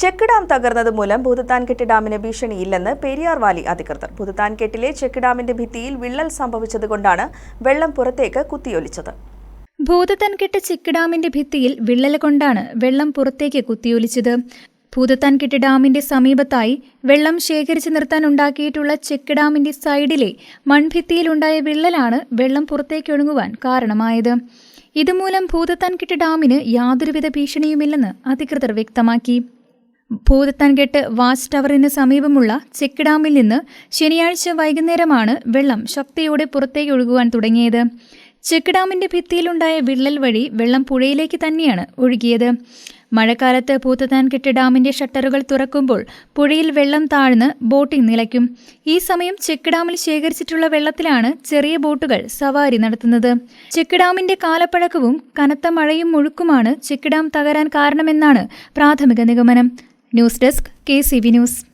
Check dam തകർന്നത് മൂലം ഭൂതത്താൻകെട്ട് ഡാമിന് ഭീഷണിയില്ലെന്ന് പെരിയാർ വാലി അധികൃതർ. ഭൂതത്താൻകെട്ടിലെ ചെക്ക് ഡാമിന്റെ ഭിത്തിയിൽ വിള്ളൽ സംഭവിച്ചതുകൊണ്ടാണ് വെള്ളം പുറത്തേക്ക് കുത്തിയൊലിച്ചത്. ഭൂതത്താൻകെട്ട് ചെക്ക് ഡാമിന്റെ ഭിത്തിയിൽ വിള്ളൽ കൊണ്ടാണ് വെള്ളം പുറത്തേക്ക് കുത്തിയൊലിച്ചത്. ഭൂതത്താൻകെട്ട് ഡാമിന്റെ സമീപത്തായി വെള്ളം ശേഖരിച്ചു നിർത്താൻ ഉണ്ടാക്കിയിട്ടുള്ള ചെക്ക് ഡാമിന്റെ സൈഡിലെ മൺഭിത്തിയിലുണ്ടായ വിള്ളലാണ് വെള്ളം പുറത്തേക്കൊഴുങ്ങുവാൻ കാരണമായത്. ഇതുമൂലം ഭൂതത്താൻകെട്ട് ഡാമിന് യാതൊരുവിധ ഭീഷണിയുമില്ലെന്ന് അധികൃതർ വ്യക്തമാക്കി. ഭൂതത്താൻകെട്ട് വാച്ച് ടവറിന് സമീപമുള്ള ചെക്ക് ഡാമിൽ നിന്ന് ശനിയാഴ്ച വൈകുന്നേരമാണ് വെള്ളം ശക്തിയോടെ പുറത്തേക്ക് ഒഴുകുവാൻ തുടങ്ങിയത്. ചെക്ക് ഡാമിന്റെ ഭിത്തിയിലുണ്ടായ വിള്ളൽ വഴി വെള്ളം പുഴയിലേക്ക് തന്നെയാണ് ഒഴുകിയത്. മഴക്കാലത്ത് ഭൂതത്താൻകെട്ട് ഡാമിന്റെ ഷട്ടറുകൾ തുറക്കുമ്പോൾ പുഴയിൽ വെള്ളം താഴ്ന്ന് ബോട്ടിംഗ് നിലയ്ക്കും. ഈ സമയം ചെക്ക് ഡാമിൽ ശേഖരിച്ചിട്ടുള്ള വെള്ളത്തിലാണ് ചെറിയ ബോട്ടുകൾ സവാരി നടത്തുന്നത്. ചെക്ക് ഡാമിന്റെ കാലപ്പഴക്കവും കനത്ത മഴയും ഒഴുക്കുമാണ് ചെക്ക് ഡാം തകരാൻ കാരണമെന്നാണ് പ്രാഥമിക നിഗമനം. news desk K C V news